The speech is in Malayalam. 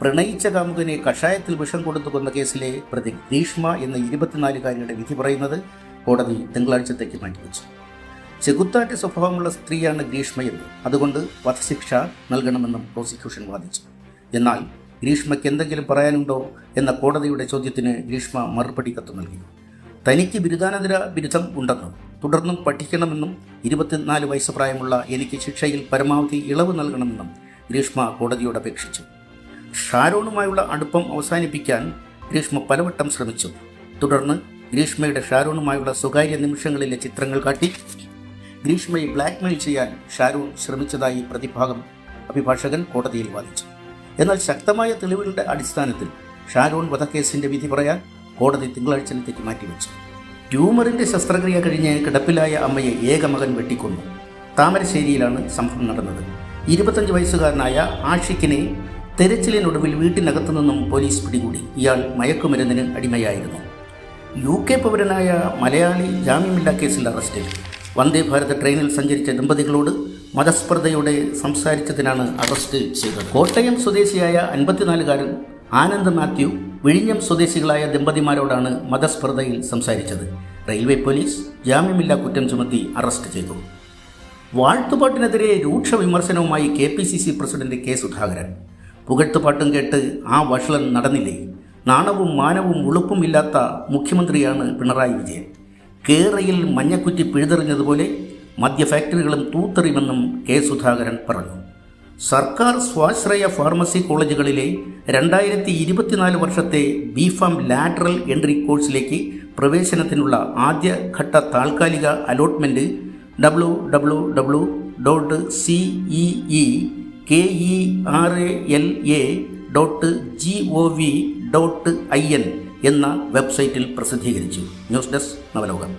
പ്രണയിച്ച കാമുകനെ കഷായത്തിൽ വിഷം കൊടുത്തു കൊന്ന കേസിലെ പ്രതി ഗ്രീഷ്മ എന്ന ഇരുപത്തിനാലുകാരിയുടെ വിധി പറയുന്നത് കോടതി തിങ്കളാഴ്ചത്തേക്ക് മാറ്റിവെച്ചു ചെകുത്താറ്റ് സ്വഭാവമുള്ള സ്ത്രീയാണ് ഗ്രീഷ്മയെന്ന് അതുകൊണ്ട് വധശിക്ഷ നൽകണമെന്നും പ്രോസിക്യൂഷൻ വാദിച്ചു. എന്നാൽ ഗ്രീഷ്മയ്ക്ക് എന്തെങ്കിലും പറയാനുണ്ടോ എന്ന കോടതിയുടെ ചോദ്യത്തിന് ഗ്രീഷ്മ മറുപടി കത്ത് നൽകി. തനിക്ക് ബിരുദാനന്തര ബിരുദം ഉണ്ടെന്നും തുടർന്നും പഠിക്കണമെന്നും ഇരുപത്തിനാല് വയസ്സ് പ്രായമുള്ള എനിക്ക് ശിക്ഷയിൽ പരമാവധി ഇളവ് നൽകണമെന്നും ഗ്രീഷ്മ കോടതിയോട് അപേക്ഷിച്ചു. ഷാരോണുമായുള്ള അടുപ്പം അവസാനിപ്പിക്കാൻ ഗ്രീഷ്മ പലവട്ടം ശ്രമിച്ചു. തുടർന്ന് ഗ്രീഷ്മയുടെ ഷാരോണുമായുള്ള സ്വകാര്യ നിമിഷങ്ങളിലെ ചിത്രങ്ങൾ കാട്ടി. ഗ്രീഷ്മയെ ബ്ലാക്ക്മെയിൽ ചെയ്യാൻ ഷാരൂൺ ശ്രമിച്ചതായി പ്രതിഭാഗം അഭിഭാഷകൻ കോടതിയിൽ വാദിച്ചു. എന്നാൽ ശക്തമായ തെളിവുകളുടെ അടിസ്ഥാനത്തിൽ ഷാരൂൺ വധക്കേസിന്റെ വിധി പറയാൻ കോടതി തിങ്കളാഴ്ചത്തേക്ക് മാറ്റിവെച്ചു. ട്യൂമറിന്റെ ശസ്ത്രക്രിയ കഴിഞ്ഞ് കിടപ്പിലായ അമ്മയെ ഏകമകൻ വെട്ടിക്കൊന്നു. താമരശ്ശേരിയിലാണ് സംഭവം നടന്നത്. ഇരുപത്തഞ്ച് വയസ്സുകാരനായ ആഷിഖിനെ തെരച്ചിലിനൊടുവിൽ വീട്ടിനകത്തു നിന്നും പോലീസ് പിടികൂടി. ഇയാൾ മയക്കുമരുന്നിന് അടിമയായിരുന്നു. യു കെ പൗരനായ മലയാളി ജാമ്യമില്ലാ കേസിൽ അറസ്റ്റിൽ. വന്ദേ ഭാരത് ട്രെയിനിൽ സഞ്ചരിച്ച ദമ്പതികളോട് മതസ്പർദ്ധയോടെ സംസാരിച്ചതിനാണ് അറസ്റ്റ് ചെയ്തത്. കോട്ടയം സ്വദേശിയായ അൻപത്തിനാലുകാരൻ ആനന്ദ് മാത്യു വിഴിഞ്ഞം സ്വദേശികളായ ദമ്പതിമാരോടാണ് മതസ്പർദ്ധയിൽ സംസാരിച്ചത്. റെയിൽവേ പോലീസ് ജാമ്യമില്ലാ കുറ്റം ചുമത്തി അറസ്റ്റ് ചെയ്തു. വാഴ്ത്തുപാട്ടിനെതിരെ രൂക്ഷ വിമർശനവുമായി K P C C president K Sudhakaran. പുകഴ്ത്തുപാട്ടും കേട്ട് ആ വഷളൻ നടന്നില്ലേ? നാണവും മാനവും ഉളുപ്പും ഇല്ലാത്ത മുഖ്യമന്ത്രിയാണ് പിണറായി വിജയൻ. കേരയിൽ മഞ്ഞക്കുറ്റി പിഴുതെറിഞ്ഞതുപോലെ മദ്യ ഫാക്ടറികളും തൂത്തെറിയുമെന്നും കെ സുധാകരൻ പറഞ്ഞു. സർക്കാർ സ്വാശ്രയ ഫാർമസി കോളേജുകളിലെ രണ്ടായിരത്തി ഇരുപത്തിനാല് വർഷത്തെ ബിഫാം ലാറ്ററൽ എൻട്രി കോഴ്സിലേക്ക് പ്രവേശനത്തിനുള്ള ആദ്യഘട്ട താൽക്കാലിക allotment W W W dot CEE K E R A L A dot G O V dot I N എന്ന വെബ്സൈറ്റിൽ പ്രസിദ്ധീകരിച്ചു. News desk Navalokam.